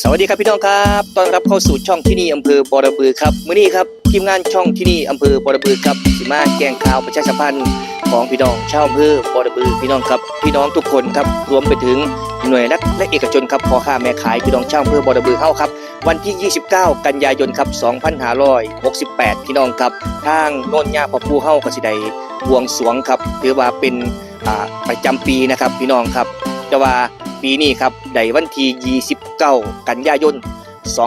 สวัสดีครับพี่น้องครับต้อนรับเข้าสู่ช่องที่นี่อำเภอบอระบือครับมื้อนี้ครับทีมงานช่องที่นี่อำเภอบอระบือครับสิมาแจ้งข่าวประชาสัมพันธ์ของพี่น้องชาวอำเภอบอระบือพี่น้องครับพี่น้องทุกคนครับรวมไปถึงหน่วยรัฐและเอกชนครับพ่อค้าแม่ขายพี่น้องชาวอำเภอบอระบือเฮาครับวันที่ 29 กันยายนครับ2568 พี่น้องครับทางโน่นย่าพอปู่เฮากสิได้บวงสวงครับถือว่าเป็นประจำปีนะครับพี่น้องครับแต่ว่า ปีนี้ครับในวันที่29 กันยายน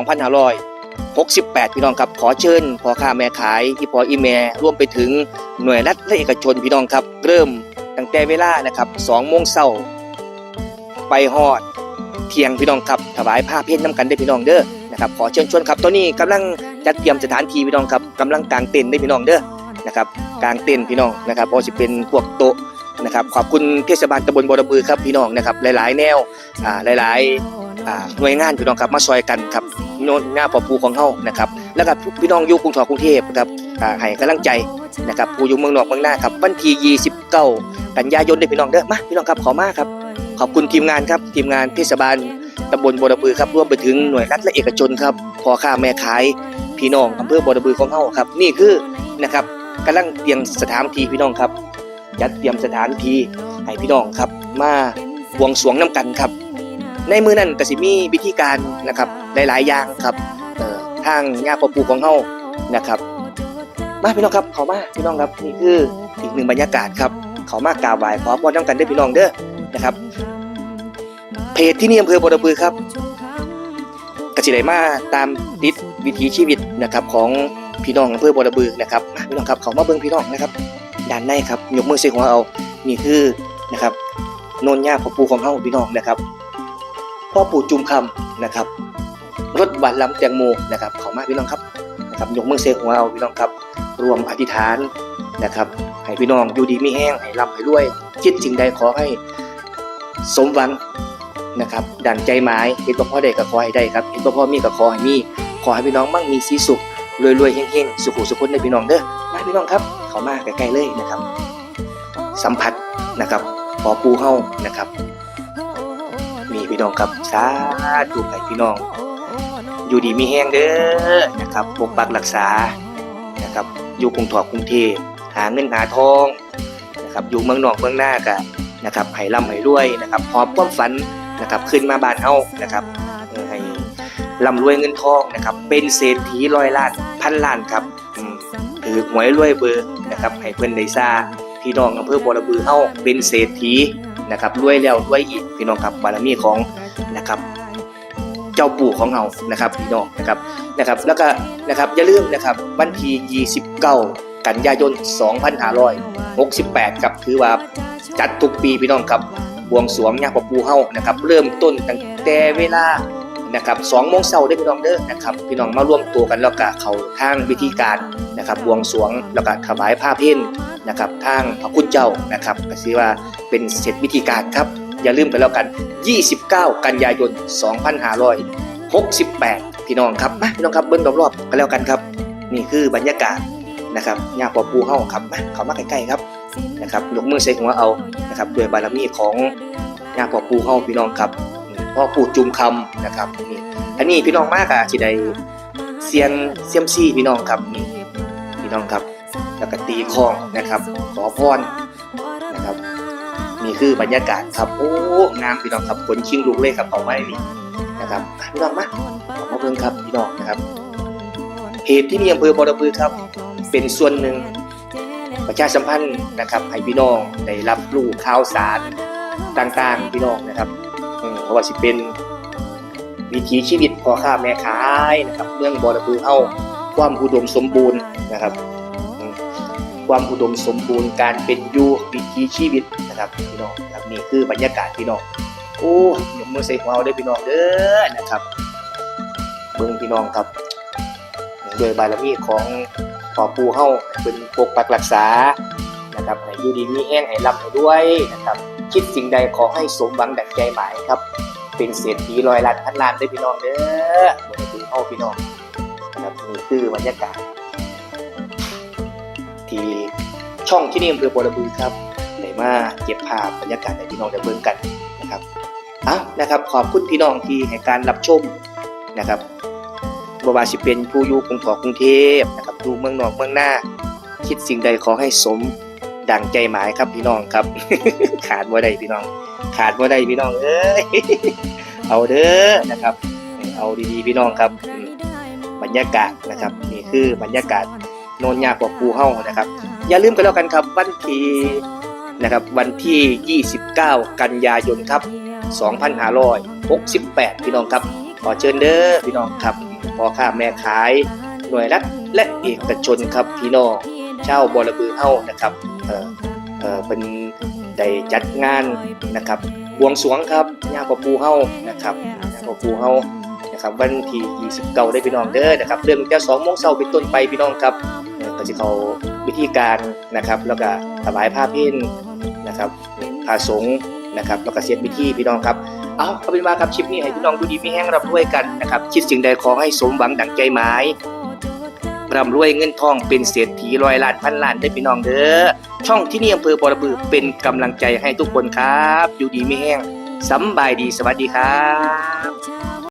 2568 พี่น้องครับ ขอเชิญพ่อค้าแม่ขายที่พออีแม่ร่วมไปถึงหน่วยรัฐและเอกชนพี่น้องครับ เริ่มตั้งแต่เวลานะครับ2โมงเช้าไปฮอดเที่ยงพี่น้องครับถวายผ้าเพี้ยนน้ำกันได้พี่น้องเด้อนะครับขอเชิญชวนครับตอนนี้กำลังจัดเตรียมสถานที่พี่น้องครับกำลังกางเต็นท์ได้พี่น้องเด้อนะครับกางเต็นท์พี่น้องนะครับเพอสิเป็นพวกโต๊ะ นะครับขอบคุณเทศบาลตำบลบรบือครับพี่น้องนะครับหลาย ๆ แนวอ่าหลายๆหน่วยงานพี่น้องครับมาซอยกันครับโน่นหน้าปอปูของเฮานะครับ แล้วก็พี่น้องอยู่กรุงทพกรุงเทพครับให้กำลังใจนะครับผู้อยู่เมืองนอกเมืองหน้าครับวันที่29กันยายนเด้พี่น้องเด้อมาพี่น้องครับขอมาครับ ขอบคุณทีมงานครับทีมงานเทศบาลตำบลบรบือครับรวมไปถึงหน่วยรัฐและเอกชนครับพอค้าแม่ขายพี่น้องอำเภอบรบือของเฮาครับ นี่คือนะครับกำลังเตรียมสถานที่พี่น้องครับ จัดเตรียมสถานที่ให้พี่น้องครับ มาบวงสรวงน้ำกันครับ ในมือนั้นก็สิมีวิธีการนะครับหลายๆอย่างครับทางญาติพ่อปู่ของเฮานะครับมาพี่น้องครับเขามาพี่น้องครับนี่คืออีกหนึ่งบรรยากาศครับเขามากราบไหว้ขอพรน้ำกันได้พี่น้องเด้อนะครับ เพจที่นี่อำเภอบอระบือครับกสิไดมาตามติดวิถีชีวิตนะครับของพี่น้องอำเภอบอระบือนะครับมาพี่น้องครับเขามาเบิ่งพี่น้องนะครับ ด้านในครับยกมือเสียหัวเอานี่คือนะครับโนนยาพ่อปู่ของเฮาพี่น้องนะครับพ่อปู่จุมคำนะครับรถบัตรลำแตงโมนะครับขามาพี่น้องครับนะครับยกมือเซหัวเอาพี่น้องครับ รวมอธิษฐานนะครับให้พี่น้องอยู่ดีม่แห้งให้ร่ำให้รวย คิดสิ่งใดขอให้สมหวังนะครับดั่งใจหมายเห็นว่พ่อได้ก็ขอให้ได้ครับเห็นว่พ่อมีก็ขอให้มีขอให้พี่น้องมั่งมีสีสุข รวยๆเฮงๆสุขุสุขคนในพี่น้องเด้อมาพี่น้องครับ เขามาใกล้ๆเลยนะครับ สัมผัสนะครับพอปูเฮานะครับ มีพี่น้องครับสาธุให้พี่น้อง อยู่ดีมีแห้งเด้อนะครับปกปักรักษานะครับ อยู่กรุงทอกกรุงเทพหาเงินหาทองนะครับอยู่เมืองนอกเมืองหน้าก็นนะครับให้ร่ำให้รวยนะครับหอบความฝันนะครับขึ้นมาบ้านเฮานะครับ ร่ำรวยเงินทองนะครับ เป็นเศรษฐีร้อยล้านพันล้านครับถือหวยรวยเบอร์นะครับให้เพิ่อนได้ทราบพี่น้องอำเภอบัวระบือเฮาเป็นเศรษฐีนะครับรวยแล้วรวยอีกพี่น้องครับบารมีของนะครับเจ้าปู่ของเรานะครับพี่น้องนะครับนะครับ แล้วก็นะครับอย่าลืมนะครับวันที่29 กันยายน 2568ครับถือว่าจัดทุกปีพี่น้องครับบวงสรวงย่าปู่เฮานะครับ เริ่มต้นตั้งแต่เวลา นะครับ2โมงเช้าได้พี่น้องเด้อนะครับพี่น้องมาร่วมตัวกันแล้วก็เขาทางวิธีการนะครับบวงสรวงแล้วก็ถวายผ้าเพ้นนะครับทางพระคุณเจ้านะครับก็สิว่าเป็นเสร็จวิธีการครับ อย่าลืมกันแล้วกัน 29 กันยายน 2568 พี่น้องครับมาพี่น้องครับเบิ้งรอบๆกันแล้วกันครับ นี่คือบรรยากาศนะครับยาปอปูเฮาครับมาเขามาใกล้ๆครับนะครับยกมือใส่หัวเอานะครับด้วยบารมีของยาปอปูเฮาพี่น้องครับ พ่อปู่จุมคำนะครับนี่อันนี้พี่น้องมากอะที่ได้เซียนเซียมซี่พี่น้องครับนี่พี่น้องครับแล้วก็ตีคองนะครับขอพรนะครับนี่คือบรรยากาศครับโอ้งามพี่น้องครับขนชิงลุกเลยครับเอาไว้นี่นะครับพี่น้องมาเอามาเบิ่งครับพี่น้องนะครับเหตุที่นี่อำเภอบอระบือครับ เป็นส่วนหนึ่งประชาสัมพันธ์นะครับให้พี่น้องได้รับรู้ข่าวสารต่างๆพี่น้องนะครับ อืมเพราะว่าสิเป็นวิถีชีวิตพ่อค้าแม่ขายนะครับเมืองบอระบือเฮาความอุดมสมบูรณ์นะครับ ความอุดมสมบูรณ์การเป็นอยู่วิถีชีวิตนะครับพี่น้องนะครับนี่คือบรรยากาศพี่น้องโอ้ยมือใส่หัวเอาได้พี่น้องเด้อนะครับเบิ่งพี่น้องครับโดยบารมีของขอปูเฮาเป็นปกปักรักษานะครับให้อยู่ดีมีแห้งให้ร่ำให้ด้วยนะครับ คิดสิ่งใดขอให้สมหวังดังใจหมายครับ เป็นเศรษฐีรอยล้านพันล้านได้พี่น้องเด้อบนปูเฮาพี่น้องนะครับนี่คือบรรยากาศ ที่ช่องที่นี่อำเภอบัวระบือครับได้มาเก็บภาพบรรยากาศให้พี่น้องได้เบิ่งกันนะครับอะนะครับขอบคุณพี่น้องที่ให้การรับชมนะครับบว่าสิเป็นผู้อยู่กรุงเทพกรุงเทพนะครับอยู่เมืองนอกเมืองหน้า คิดสิ่งใดขอให้สม ดังใจหมายครับพี่น้องครับ ขาดบ่ได้พี่น้อง ขาดบ่ได้พี่น้องเอ้ยเอาเด้อนะครับ เอาดีๆพี่น้องครับ บรรยากาศนะครับ นี่คือบรรยากาศโนนยากกว่าภูเฮานะครับ อย่าลืมกันแล้วกันครับวันที่นะครับวันที่ 29 กันยายนครับ 2568 พี่น้องครับ ขอเชิญเด้อพี่น้องครับพ่อค้าแม่ขาย หน่วยรัฐและเอกชนครับพี่น้องเช่าบอระบือเฮานะครับ เออเอเป็นได้จัดงานนะครับบวงสวงครับย่าปอปูเฮานะครับย่าปอปูเฮานะครับวันที่29ได้พี่น้องเด้อนะครับเริ่มตั้งแต่2โมงเช้าเป็นต้นไปพี่น้องครับเออก็จะเขาวิธีการนะครับแล้วก็ถวายผ้าพิณนะครับผ้าสงนะครับแล้วก็เสียพิธีพี่น้องครับเอาเอาเป็นว่าครับคลิปนี้ให้พี่น้องดูดีมีแห้งรับด้วยกันนะครับคิดสิ่งใดขอให้สมหวังดังใจหมาย ร่ำรวยเงินทองเป็นเศรษฐีร้อยล้านพันล้านได้พี่น้องเด้อช่องที่นี่อำเภอบอระบือเป็นกำลังใจให้ทุกคนครับ อยู่ดีไม่แห้งสำบายดีสวัสดีครับ